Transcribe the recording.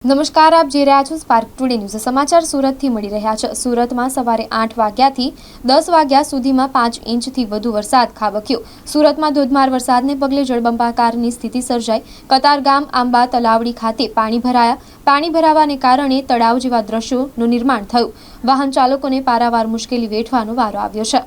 નમસ્કાર, આપ જે રહ્યા છો સ્પાર્ક ટુડે ન્યૂઝ સમાચાર સુરતથી મળી રહ્યા છે. સુરતમાં સવારે આઠ વાગ્યાથી દસ વાગ્યા સુધીમાં પાંચ ઇંચથી વધુ વરસાદ ખાબક્યો. સુરતમાં ધોધમાર વરસાદને પગલે જળબંબાકારની સ્થિતિ સર્જાઈ. કતારગામ આંબા તલાવડી ખાતે પાણી ભરાયા. પાણી ભરાવાને કારણે તળાવ જેવા દ્રશ્યોનું નિર્માણ થયું. વાહન ચાલકોને પારાવાર મુશ્કેલી વેઠવાનો વારો આવ્યો છે.